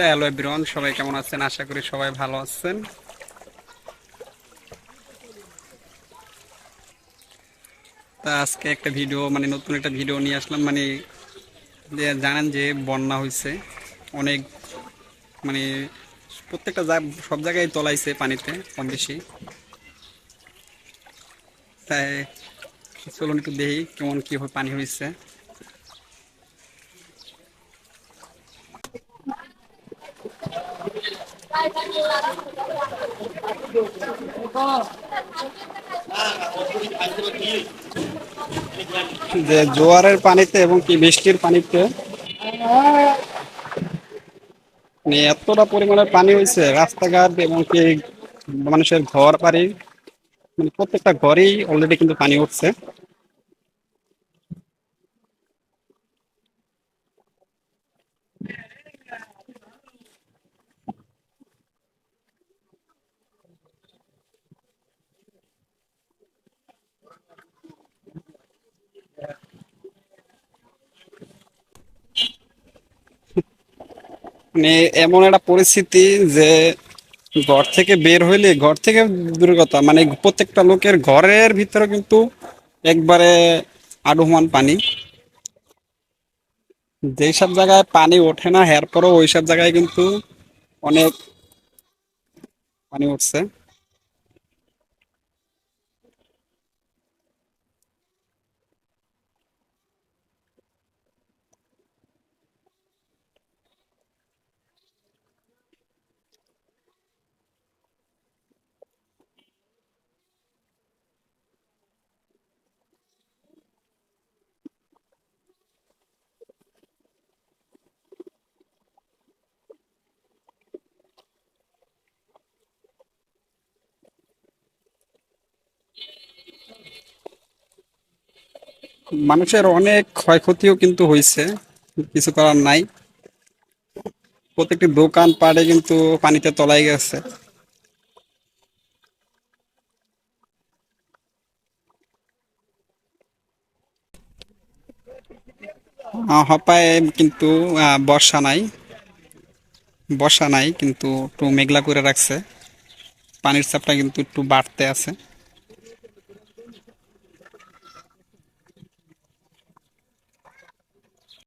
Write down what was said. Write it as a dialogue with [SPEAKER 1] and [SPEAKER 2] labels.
[SPEAKER 1] Hello everyone সবাই কেমন আছেন? আশা করি সবাই ভালো আছেন। তা আজকে একটা ভিডিও মানে নতুন একটা ভিডিও নিয়ে আসলাম মানে জানেন যে বন্যা হয়েছে অনেক মানে প্রত্যেকটা সব জায়গায় তলাইছে পানিতে, কম বেশি। তাই চলুন একটু দেখি কেমন কি পানি হয়েছে যে জোয়ারের পানিতে এবং কি বৃষ্টির পানিতে মানে এতটা পরিমাণে পানি হয়েছে, রাস্তাঘাট এবং কি মানুষের ঘর বাড়ি মানে প্রত্যেকটা ঘরেই অলরেডি কিন্তু পানি উঠছে। মানে এমন একটা পরিস্থিতি যে ঘর থেকে বের হইলে, ঘর থেকে দূরের কথা মানে প্রত্যেকটা লোকের ঘরের ভিতরে কিন্তু একবারে আডুমান পানি। যেসব জায়গায় পানি ওঠে না হের ওই সব জায়গায় কিন্তু অনেক পানি উঠছে। মানুষের অনেক ক্ষয়ক্ষতিও কিন্তু হয়েছে কিছু করার নাই। প্রত্যেকটি দোকান পাড়ে কিন্তু পানিতে তলাই গেছে। হপায় কিন্তু বর্ষা নাই। বর্ষা নাই কিন্তু একটু মেঘলা করে রাখছে। পানির চাপটা কিন্তু একটু বাড়তে আছে।